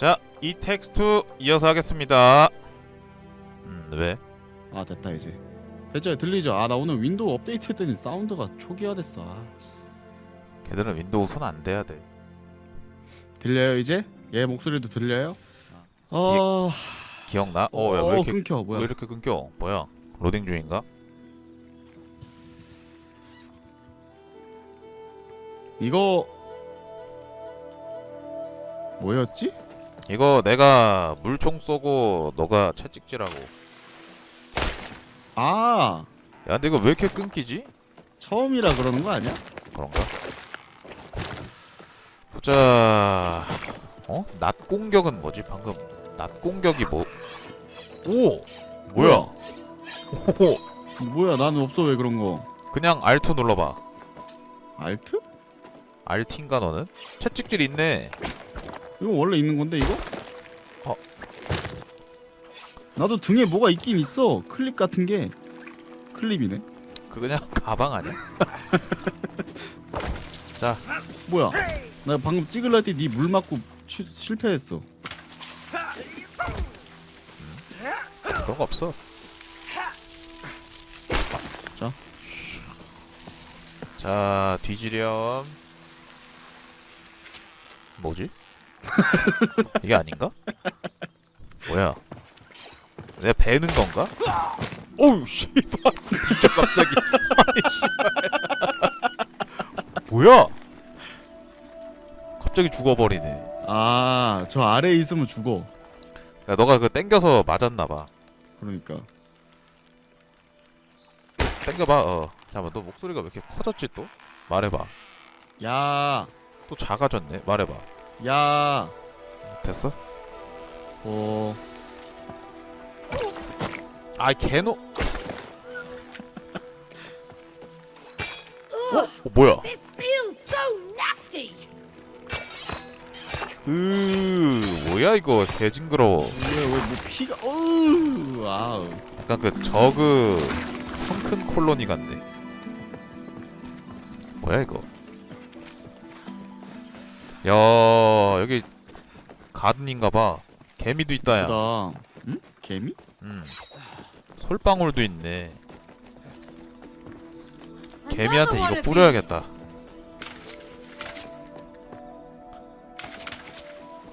자, 이 텍스트 이어서 하겠습니다. 음, 왜? 아 됐다 이제 됐죠 들리죠? 아 나 오늘 윈도우 업데이트 했더니 사운드가 초기화됐어 아, 씨. 걔들은 윈도우 손 안 대야 돼. 들려요 이제? 얘 목소리도 들려요? 어... 기억나? 어, 야, 왜 이렇게 끊겨 왜 뭐야 이렇게 끊겨? 뭐야? 로딩 중인가? 이거 뭐였지? 이거 내가 물총 쏘고 너가 채찍질하고. 아 야, 근데 이거 왜 이렇게 끊기지? 처음이라 그러는 거 아니야? 그런가? 보자. 어? 낮 공격은 뭐지? 방금 낮 공격이 뭐? 오! 뭐야? 오! 뭐야 나는 없어 왜 그런 거 그냥 R2 눌러봐. 알트? RT인가 너는? 채찍질 있네. 이거 원래 있는 건데 이거? 어. 나도 등에 뭐가 있긴 있어 클립 같은 게 클립이네 그 그냥 가방 아니야? 뭐야 나 방금 찍을라 때네 물 맞고 취, 실패했어 그런 거 없어. 자. 자, 뒤지렴. 뭐지? 이게 아닌가? 뭐야? 내가 배는 건가? 오우 씨발 진짜 갑자기 아니 씨발 뭐야? 갑자기 죽어버리네. 아 저 아래에 있으면 죽어 야 너가 그 땡겨서 맞았나봐. 그러니까 땡겨봐. 어. 잠깐만 너 목소리가 왜 이렇게 커졌지 또? 말해봐. 야 또 작아졌네. 말해봐. 야, 됐어? 어, 아 개노. 어? 어 뭐야? This feels so nasty. 으 뭐야 이거 개 징그러워. 왜왜뭐 피가, 어우, 와우. 약간 그 저그 성큰 콜로니 같네. 뭐야 이거? 야 여기 가든인가봐. 개미도 있다 야. 나, 응? 개미? 음. 솔방울도 있네. 개미한테 이거 뿌려야겠다.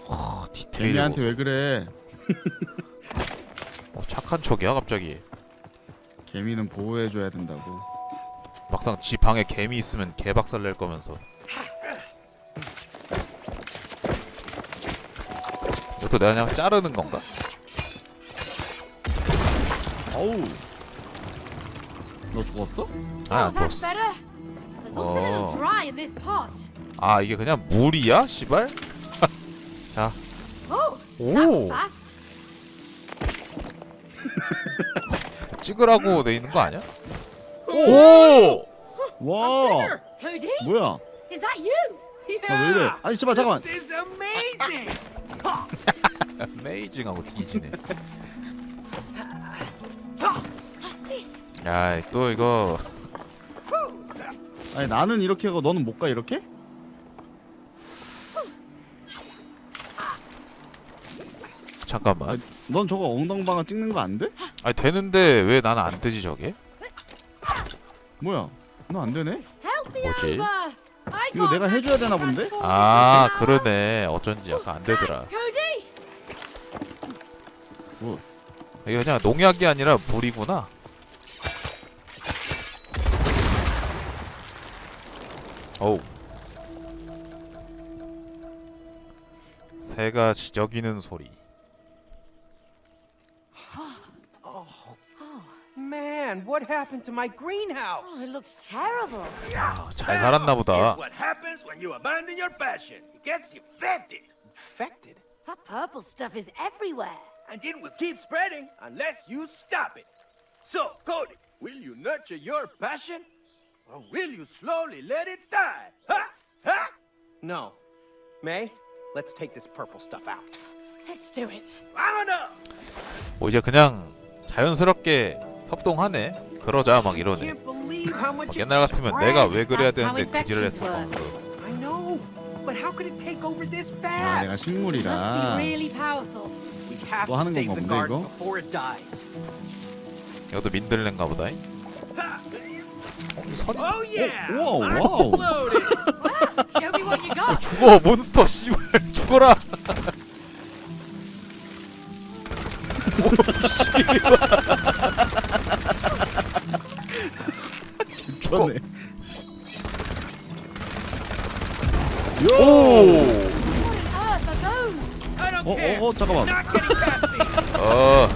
허, 디테일. 개미한테 왜 그래? 어, 착한 척이야 갑자기. 개미는 보호해줘야 된다고. 막상 지 방에 개미 있으면 개박살 낼 거면서. 이것도 내가 그냥 자르는 건가? 어우. 너 죽었어? 아, 안 oh, 죽었어. Oh. pot. 아 이게 그냥 물이야, 씨발? 자, Oh, 오. 찍으라고 돼 있는 거 아니야? 오, 와, 뭐야? 나왜 이래? 아니, 제발 잠깐만. 메이징하고 뒤지네. 야, 또 이거 아니 나는 이렇게 하고 너는 못 가 이렇게? 잠깐만. 아니, 넌 저거 엉덩방아 찍는 거 안 돼? 아니 되는데 왜 나는 안 뜨지 저게? 뭐야? 너 안 되네? 뭐지? 이거 내가 해줘야 되나 본데? 아 그러네. 어쩐지 약간 안 되더라. Cody. 이게 그냥 농약이 아니라 불이구나. 어우. 새가 지저귀는 소리. Man, what happened to my Oh, greenhouse? it looks terrible. 아, 잘 살았나 보다. It's what happens when you abandon your passion. It gets infected, Infected? That purple stuff is everywhere. and it will keep spreading unless you stop it. So, Cody, will you nurture your passion, or will you slowly let it die? Ha! Ha! No. May, let's take this purple stuff out. Let's do it. Vámonos! 뭐 이제 그냥 자연스럽게 협동하네. 그러자 막 이러네. 막 옛날 같으면. 내가 왜 그래야 되는데 그지를 this 아 내가 식물이라 또 하는 건가 본데, 이거? 이것도 민들레인가 보다. 선이 Oh you got. 죽어 몬스터 씨발 죽어라. 미쳤네 잠깐만. 어.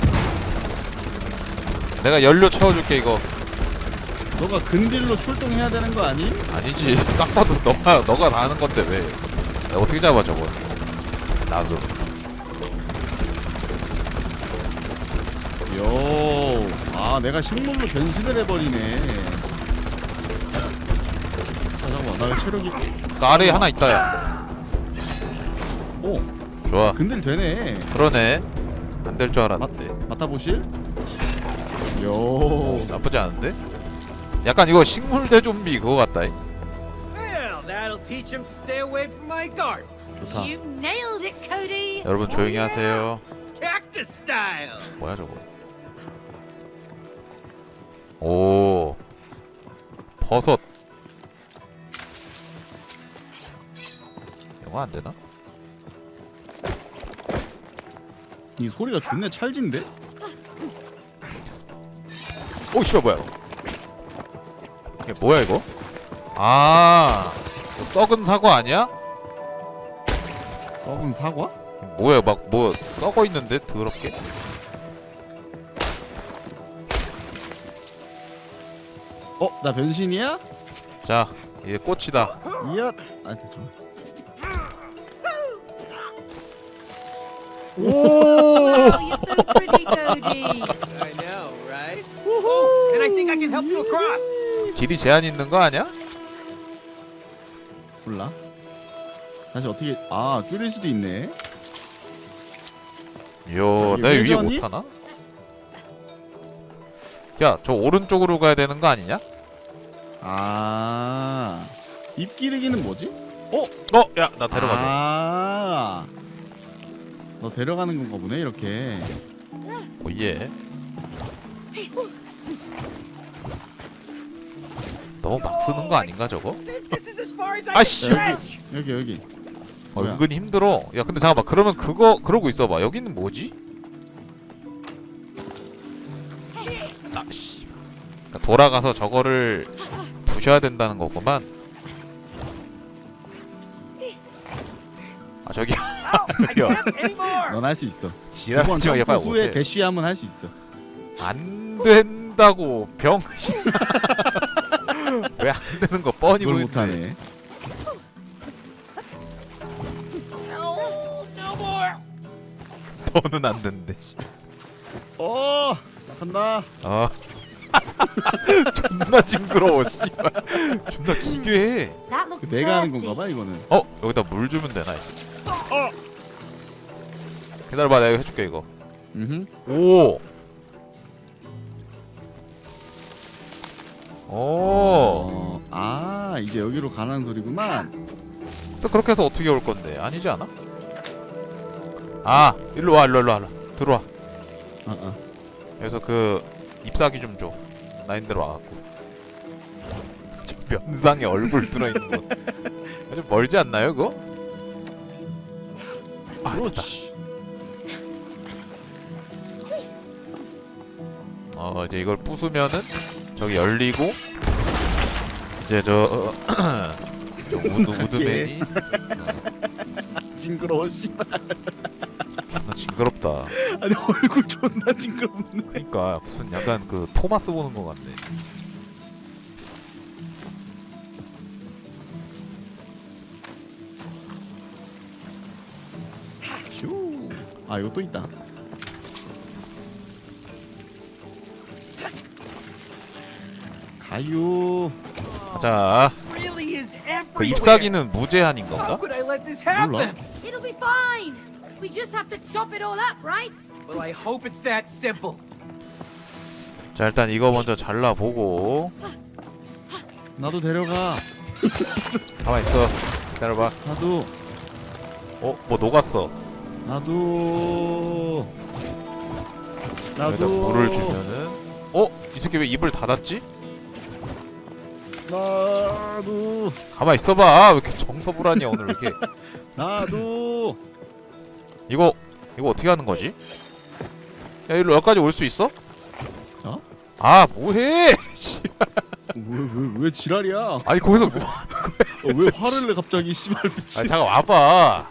내가 연료 채워줄게 이거. 너가 근딜로 출동해야 되는 거 아니? 아니지. 딱 봐도 너가 너가 다 하는 건데 왜? 내가 어떻게 잡아 저거? 나도. 요. 아, 내가 식물로 변신을 해버리네. 아, 잠깐만. 나 체력이. 그 아래에 하나 있다야. 오, 좋아. 근딜 되네. 그러네. 안 될 줄 알았는데. 맡아보실? 요. 나쁘지 않은데? 약간 이거 식물 대좀비 그거 같다. 이. Well, that'll teach him to stay away from my garden. 좋다. You've nailed it, Cody. 여러분 조용히 하세요. Cactus style. 뭐야 저거? 오. 버섯. 영화 안 되나? 이 소리가 존내 찰진데? 오 씨발 뭐야? 이게 뭐야 이거? 아, 이거 썩은 사과 아니야? 썩은 사과? 뭐야 막 뭐 썩어 있는데 더럽게? 어, 나 변신이야? 자, 이게 꽃이다. 이야. 아, 잠깐. Oh, you're so pretty, Cody. I know, right? Oh, and I think I can help you across. 길이 제한 있는 거 아니야? 몰라. 다시 어떻게? 아, 줄일 수도 있네. 이야, 이게 내 위에 회전이? 못 하나? 야, 저 오른쪽으로 가야 되는 거 아니냐? 아, 입 기르기는 뭐지? 어, 야, 나 데려가줘. 아, 너 데려가는 건가 보네 이렇게. 오 예. 너무 막 쓰는 거 아닌가 저거? This is as far as I 아, can 씨. stretch. 여기 여기. 어, 뭐야? 은근히 힘들어. 야, 근데 잠깐만. 그러면 그거 그러고 있어봐. 여기는 뭐지? 아, 씨. 그러니까 돌아가서 저거를 부셔야 된다는 거구만. 아, 저기 Anymore. 넌할 수 있어. 지랄하지 마. 점프 빨리 후에 오세요. 대쉬하면 할 수 있어. 안 된다고 병신. 왜 안 되는 거 뻔히 이걸 보이는데. 못하네. 너는 안 된대. 씨. 어, 간다. 아. 존나 징그러워, 씨발. 존나 기괴해. 내가 하는. 건가 봐 이거는. 어, 여기다 물 주면 되나 이제. 기다려봐, 내가 해줄게 이거. 음. 오. 오. 어, 아, 이제 여기로 가라는 소리구만. 또 그렇게 해서 어떻게 올 건데? 아니지 않아? 아, 일로 와, 일로 와, 일로 와, 일로 와. 들어와. 어, 어. 여기서 그 잎사귀 좀 줘. 나인대로 와갖고. 저 면상에 얼굴 들어있는 거. 좀 멀지 않나요, 그거? 아, 됐다. 그렇지. 어 이제 이걸 부수면은 저기 열리고 이제 저, 어, 저 우드 우드맨이 징그러워 씨. 존나 징그럽다. 아니 얼굴 존나 징그럽네. 그러니까 무슨 약간 그 토마스 보는 것 같네. 아, 이거 또 있다. 가유. 자, 그 ip사귀는 무제한인 How 건가? could I let this 몰라. happen? It'll be fine. We just have to chop it all up, right? Well, I hope it's that simple. 자 일단 이거 먼저 잘라보고 나도 데려가. 가만 있어. 기다려봐. 나도 어, 뭐 녹았어. 나도 여기다 나도 물을 주면은 어? 이 새끼 왜 입을 닫았지? 나도 가만 있어봐. 왜 이렇게 정서불안이야 오늘 왜 이렇게? 나도 이거 이거 어떻게 하는 거지? 야 이리로 여기까지 올 수 있어? 어? 아 뭐해? 왜왜 왜 지랄이야? 아니 거기서 뭐? 어, 왜 화를 내 갑자기 씨발 미친 잠깐 와봐.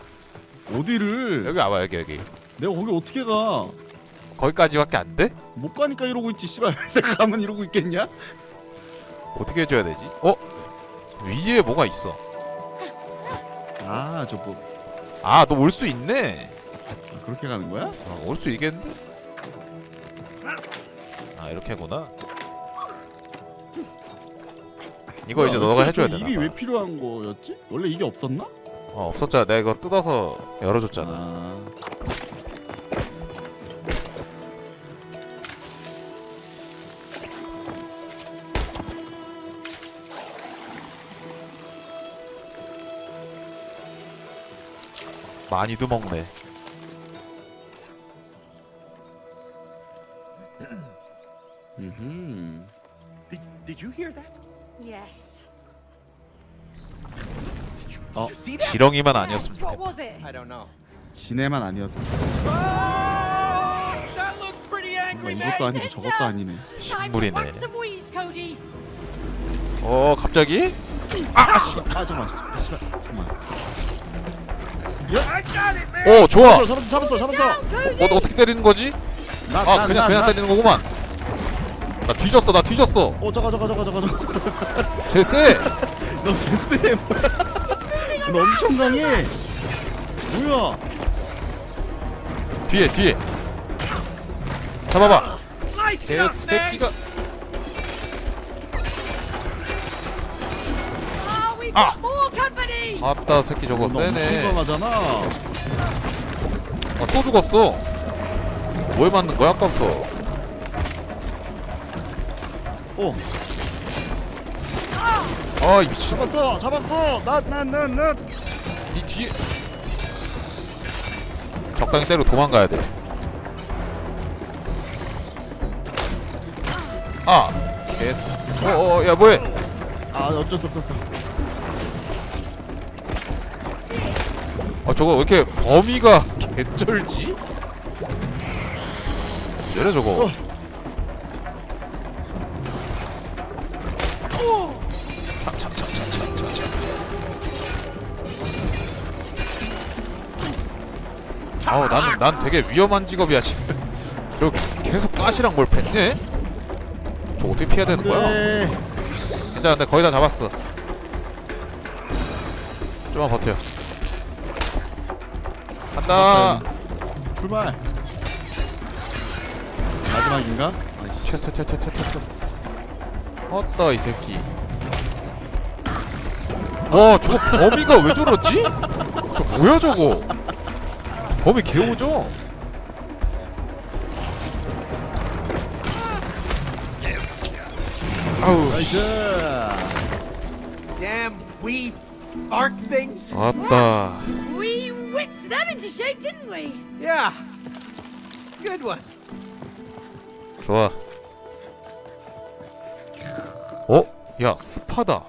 어디를 여기 와봐 여기 여기. 내가 거기 어떻게 가? 거기까지밖에 안 돼? 못 가니까 이러고 있지 씨발 내가 가면 이러고 있겠냐? 어떻게 해줘야 되지? 어? 위에 뭐가 있어? 아저뭐아너 올 수 있네. 아, 그렇게 가는 거야? 어, 올수 있겠는데? 아 이렇게구나. 이거 이제 너가 저- 해줘야 저 되나 이게 봐. 왜 필요한 거였지? 원래 이게 없었나? 어 없었잖아. 내가 이거 뜯어서 열어줬잖아. 아 많이도 먹네. 음. Did, did you hear that? Yes. Oh. that? 지렁이만 아니었으면 좋겠다. was it? I don't know. 지네만 아니었으면 Oh, that looks pretty angry, 뭔가 man. 이것도 아니고 저것도 아니네 식물이네. 어 갑자기? 아 잠깐만 씨발 씨발, 잠깐만 I got it, man. 어 좋아. 잡았어 잡았어 잡았어. 어 어떻게 때리는 거지? 나, 아 나, 그냥 나, 그냥 나. 때리는 거구만. 나 뒤졌어 나 뒤졌어. 어 저거 저거 저거 저거 저거 제세. 너 개쎄 뭐야 너 엄청 강해 뭐야 뒤에 뒤에. 잡아봐. Up, man. 개새끼가. Ah, we've got more company. 아따 새끼 저거 너 엄청 세네. 강하잖아 아, 또 죽었어. 뭘 맞는 거야 아까부터? 어 아이 미친. 잡았어 잡았어 나나나나 니 뒤에. 적당히 때리고 도망가야 돼. 아, 개스. 어어, 야 뭐해? 아 어쩔 수 없었어 아 저거 왜 이렇게 범위가 개쩔지? 이래 저거. 어. 아우 나는 난 되게 위험한 직업이야 지금. 저 계속 가시랑 뭘 뱉네? 저 어떻게 피해야 되는 거야? 네 괜찮아, 근데 거의 다 잡았어. 좀만 버텨. 간다. 출발 마지막인가? 아이씨 튀튀튀튀튀튀. 어따 이 새끼. 와 저거 범위가 왜 저러지? 저 뭐야 저거? 범위 개오죠? 아우 나이스 Damn wee arc things. 아따 We whipped them into shape, didn't we? Yeah. Good one. 좋아. 어? 야 스파다.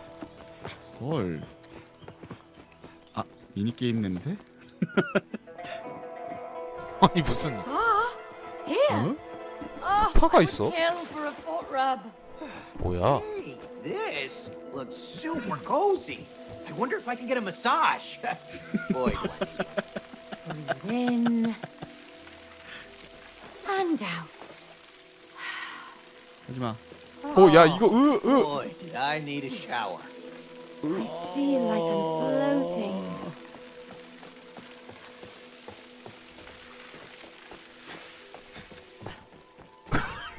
헐. 아 미니 게임 냄새? 아니 무슨 Ah, here. 어? Oh, 스파가 I would 있어? kill for a foot rub. 뭐야? Hey, this looks super cozy. I wonder if I can get a massage. Boy, Breathe in and out. 하지 마 어 야 이거 으 으. Boy, did I need a shower. I feel like I'm floating.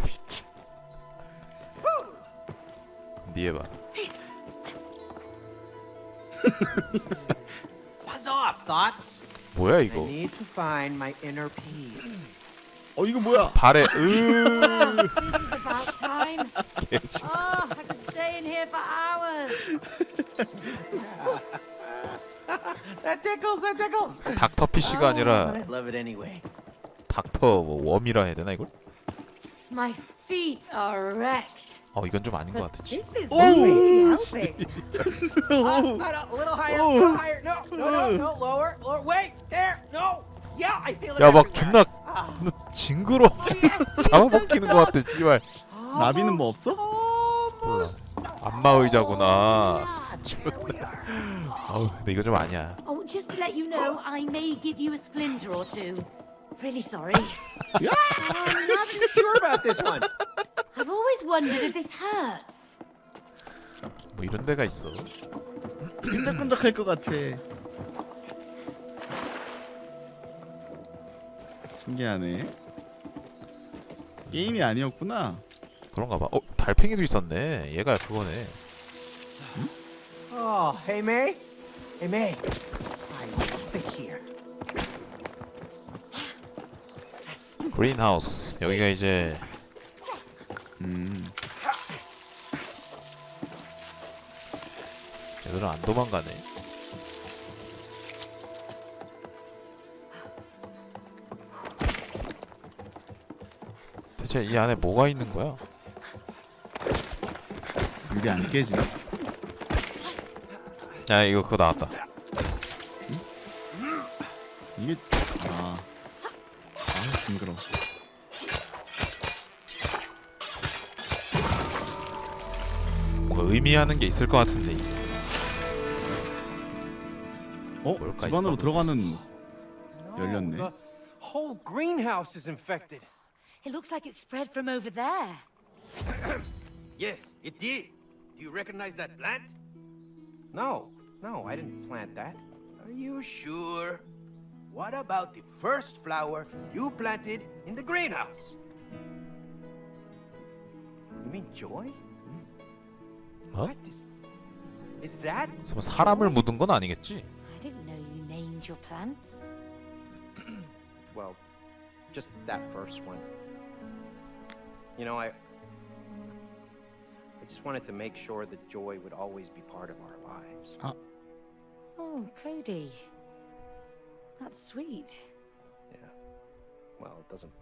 미친. 니 해봐. Buzz off, thoughts. 뭐야 I 이거? need to find my inner peace. 어 이거 뭐야 발에 으. This is about time. 개지. Oh, I could stay in here for hours. That tickles, that tickles. 닥터 피쉬가 아니라 I love it anyway. 닥터 뭐 웜이라 해야 되나 이걸? My feet are wrecked. 어 이건 좀 아닌 것 But 같지. this is really helping. Uh, uh, a little higher, a little higher. No, no, no, no, lower, lower. Wait, there. No. Yeah, I feel it. 야 막 everywhere. 존나 존나 징그러. Oh, yes, please don't 잡아먹히는 것 stop. 같아 씨발. 나비는 뭐 없어? 몰라. 안마 의자구나. Yeah. 아우 근데 이거 좀 아니야. Oh, just to let you know, I may give you a splinter or two. Really sorry. I'm not too sure about this one. I've always wondered if this hurts. 뭐 이런 데가 있어. 끈적끈적할 것 같아. 신기하네. 게임이 아니었구나. 그런가 봐. 어 달팽이도 있었네. 얘가 그거네. Oh, hey May. Hey May. I love it here. 그린하우스. 여기가 이제 음. 얘들은 안 도망가네. 대체 이 안에 뭐가 있는 거야? 유리 안 깨지나? 야 이거 그거 나왔다. 이게 아. 아 징그러. 뭔가 의미하는 게 있을 것 같은데. 어? 뭘까 집 안으로 있어, 들어가는 열렸네. The whole greenhouse is infected. It looks like it spread from over there. Yes, it did. Do you recognize that plant? No, no, I didn't plant that. Are you sure? What about the first flower you planted in the greenhouse? You mean joy? 어? What is is that? 설마 사람을 묻은 건 아니겠지? I didn't know you named your plants. Well, just that first one. You know, I I just wanted to make sure that joy would always be part of our lives. Uh. Oh, Cody. That's sweet. Yeah. Well, it doesn't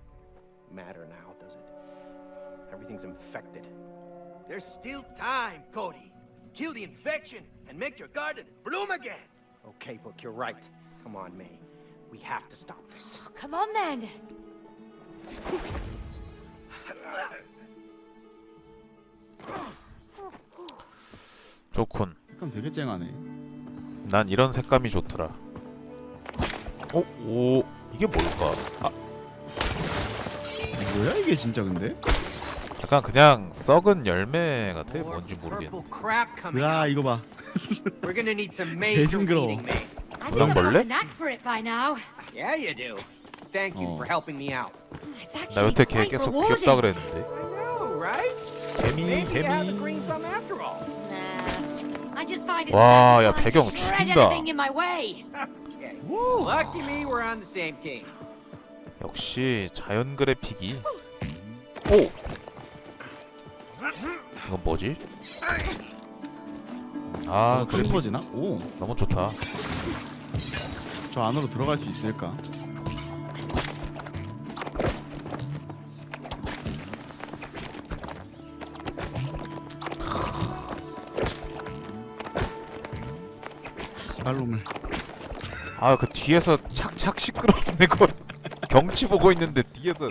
matter now, does it? Everything's infected. There's still time, Cody. Kill the infection and make your garden bloom again. Okay, Book, you're right. Come on, May. We have to stop this. Oh, come on then. 좋군. 색감 되게 쨍하네. 난 이런 색감이 좋더라. 오, 오, 이게 뭘까? 아, 뭐야 이게 진짜 근데? 약간 그냥 썩은 열매 같아. 뭔지 모르겠는데. 야. 이거 봐. We're gonna need some major 징그러워. I got 벌레? the knack for it by now. Yeah, you do. Thank you Oh. for helping me out. It's 나 actually 여태 걔 quite 계속. 귀엽다 그랬는데. I know, right? 개미, Maybe you have a 개미. green thumb after all. 와, 야, 배경 죽인다. 역시 자연 그래픽이. 오. 이건 뭐지? 아, 아 그래 터지나? 오. 너무 좋다. 저 안으로 들어갈 수 있을까? 발놈을 아, 그 뒤에서 착착 시끄럽네 거. 경치 보고 있는데 뒤에서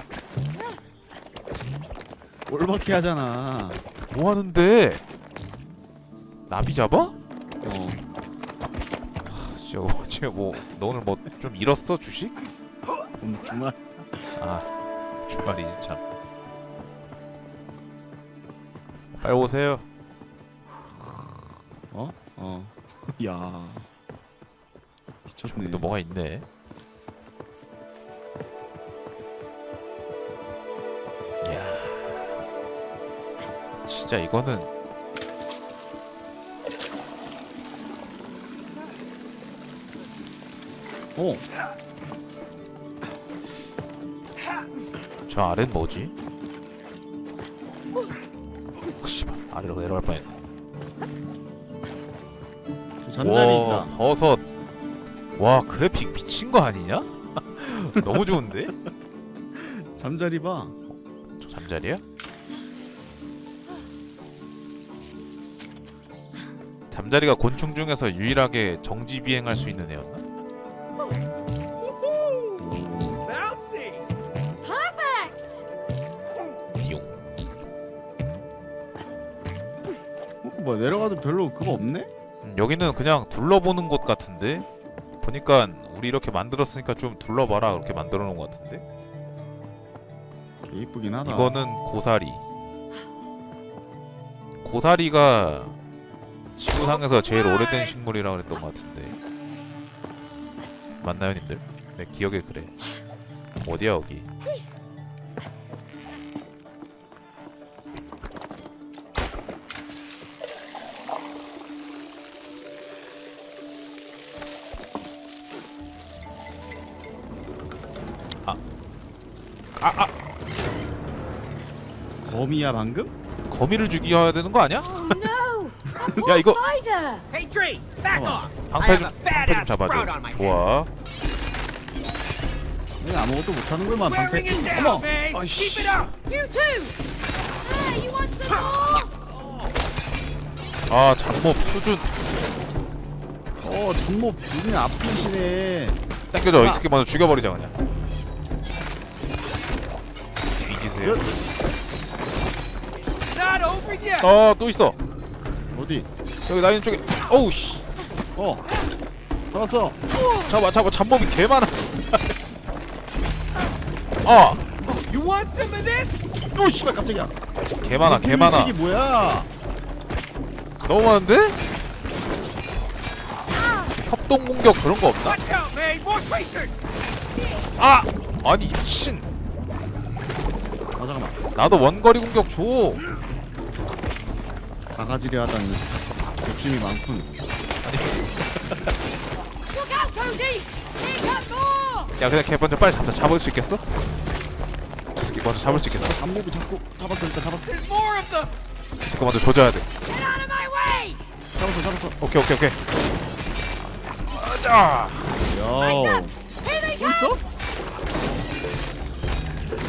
올바케 하잖아. 뭐 하는데? 나비 잡아? 어. 저, 쟤뭐 너 오늘 뭐 좀 잃었어 주식? 오늘 주말 아 주말이지 참. 빨리 오세요. 어? 어. 야. 미쳤네. 또 뭐가 있네. 야, 진짜 이거는 오. 저 아래는 뭐지? 어, 씨발 아래로 내려갈 뻔했네. 저 잠자리 와, 있다. 버섯. 와 그래픽 미친 거 아니냐? 너무 좋은데? 잠자리 봐. 저 잠자리야? 잠자리가 곤충 중에서 유일하게 정지 비행할 수 있는 애였나? 띠용. 어, 뭐 내려가도 별로 그거 없네? 음, 여기는 그냥 둘러보는 곳 같은데 보니까 우리 이렇게 만들었으니까 좀 둘러봐라. 그렇게 만들어 놓은 것 같은데? 개 이쁘긴 하다. 이거는 고사리. 고사리가 지구상에서 제일 오래된 식물이라고 그랬던 것 같은데. 맞나요 님들? 내 기억에 그래. 어디야 여기 거미야 방금? 거미를 죽여야 되는 거 아니야? Oh! 야 이거 Spider! Hey, Tree, back Come on. off! I 방패 have 좀 a 방패 좀 badass 잡아줘 head. 좋아 왜 아무것도 못하는구만 방패. Wearing it down, 어머. May! Oh, Keep sh- it up! You too! Hey, you want some more? 아 잡몹 수준 어 잠못 눈이 아프시네. 땡겨줘 아. 이 새끼 먼저 죽여버리자 그냥 뒤지세요 yet! 어 또 있어 어디? 여기 나 있는 쪽에 어우 씨 어. 잡았어. 잡아 잡아 잡몹이 개 많아 아! You want some of this? 오 씨발 깜짝이야. 개 많아 개 많아 이게 뭐야? 너무 많은데? 협동 공격 그런 거 없나? Watch out, May! More creatures! 아! 아니 미친 아 잠깐만. 나도 원거리 공격 줘 바가지를 하다니 욕심이 많군. Look out, Cody! Here come more! 야 그냥 걔 먼저 빨리 잡자 잡을 수 있겠어? 이 새끼 먼저 잡을 수 있겠어? 잠목이 자꾸 잡았어 일단 잡았어. There's more of them! 이 새끼 먼저 조져야 돼 Get out of my way! 잡았어 잡았어. 오케이 오케이 오케이 자 야. Here they 또 come!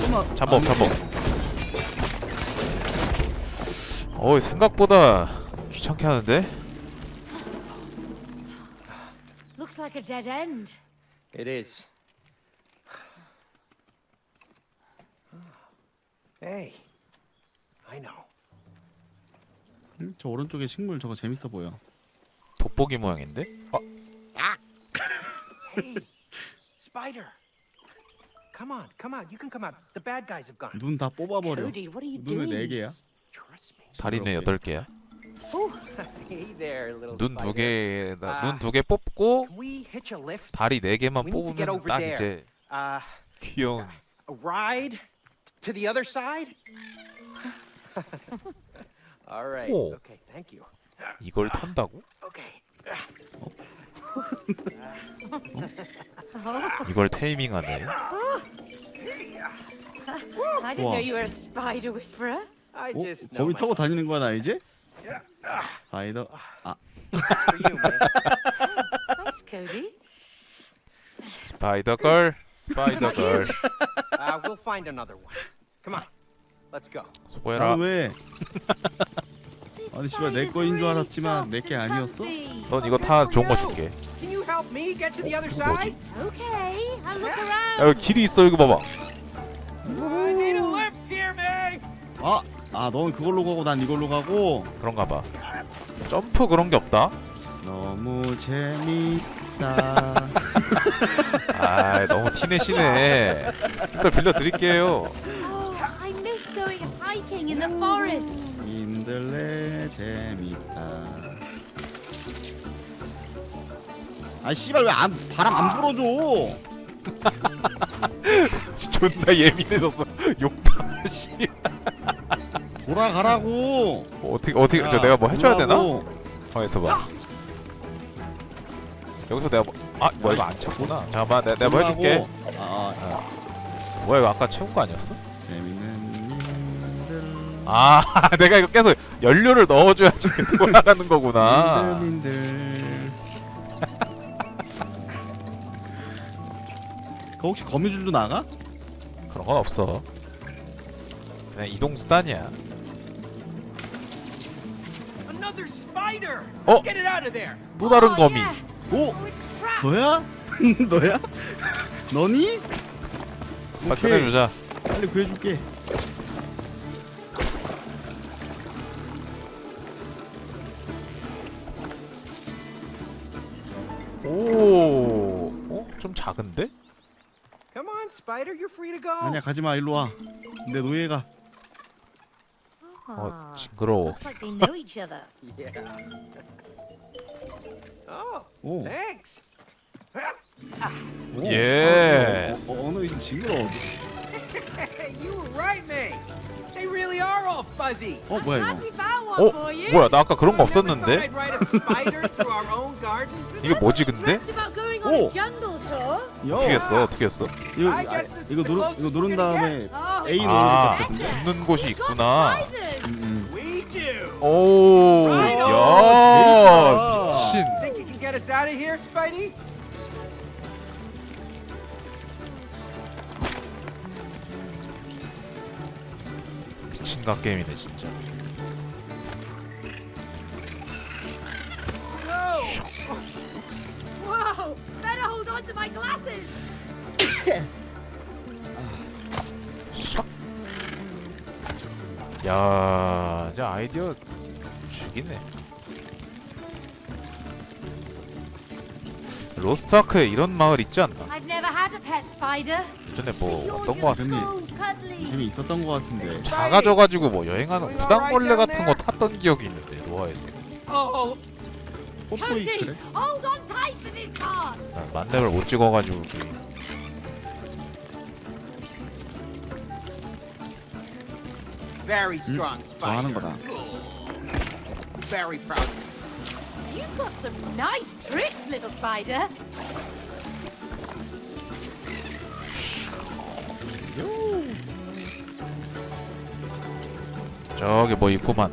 있어? 잠복 잠복 어이 생각보다 귀찮게 하는데? Looks like a dead end. It is. Hey, I know. 응? 저 오른쪽에 식물 저거 재밌어 보여. 돋보기 모양인데? 아, Hey, Spider. Come on, come out. You can come out. The bad guys have gone. 눈 다 뽑아버려. Cody, what are you 눈을 네 doing? 개야. Trust me. 다리네 여덟 개야 Oh, 눈 두. 개, 아. 눈두 개 뽑고? 다리 네 개만 뽑으면 딱. 이제 Uh, 귀여운 to the other side? All right. Oh. Okay, thank you. 이걸 탄다고? Okay. 이걸 테이밍하네 I didn't know you were a spider whisperer. I 어? just know 거미 my 타고 다니는 거야 나 이제? 스파이더. 아 for you, man. Thanks, Cody. 스파이더 걸 스파이더 걸 Uh, we'll find another one. Come on, let's go. 수고해라 난 왜? 아니, 씨발, 내 거인 줄 알았지만 내게 and 아니었어? 넌 이거 타 좋은 거 줄게 Can you help me get to the other 이거 side? Okay, I'll look 야 around. 여기 길이 있어 이거 봐봐 I need a lift here, May. 아, 아, 넌 그걸로 가고 난 이걸로 가고. 그런가 봐 점프 그런 게 없다 너무 재밌다. 아 너무 티내시네 이걸 빌려 드릴게요 Oh, I miss going hiking in the forest. 민들레 재밌다. 아, 씨발 왜 안 바람 안 불어줘? 존나 예민해졌어 욕봐 씨 돌아가라고. 뭐 어떻게 어떻게 저 야, 내가 뭐 해줘야 되나? 돌아가고. 가만있어 봐 여기서 내가 뭐아 뭐야 이거 안 찼구나 잠깐만 내가, 내가 뭐. 해줄게 아, 뭐야 이거 아까 채운 거 아니었어? 재밌는 민들. 아 내가 이거 계속 연료를 넣어줘야지 돌아가는 거구나 민들 민들. 그 혹시 거미줄도 나가? 그런 건 없어. 그냥 이동 수단이야. Another spider! Oh. Get it out of there! 또 다른 Oh, 거미. 오 Oh. 너야? 너야? 너니? 빨리 오케이. 끝내주자. 빨리 구해줄게. 오, 어? 좀 작은데? Come on, spider, you're free to go. 아니야 가지마 일로 와. 내 노예가. 어, Ah, 징그러워. looks like they know each other. Yeah. Oh, 오. thanks. 오. 예스. 어, 어, 언어 좀 징그러워. Hey, you were right, May. They really are all fuzzy. 어 뭐야 이거? we found one 어? for you. 뭐야 나 아까 그런 거 없었는데? I'd ride a spider through our own garden. 이게 뭐지 근데? 오. 어떻게 했어? 어떻게 했어? 이거 아, 이거 누르 이거 누른 다음에 Oh, A 아, 누르니까 되던데. 웃는 곳이 있구나. 오, 야, 미친. Think you can get us out of here, Spidey? 미친각 게임이네 진짜. No. Whoa! Better hold on to my glasses. 야, 저 아이디어 죽이네. 로스트아크에 이런 마을 있지 않나? 예전에 뭐 어떤 거 같은데. 재미 있었던 것 같은데. 작아져가지고 뭐 여행하는 무당벌레 같은 거 탔던 기억이 있는데 노아에서 Oh, 뽀뽀이 그래? 난 만렙을 못 찍어가지고 그 very strong 저 spider. 하는 거다. Very proud. You've got some nice tricks, little spider. 저기 뭐 있구만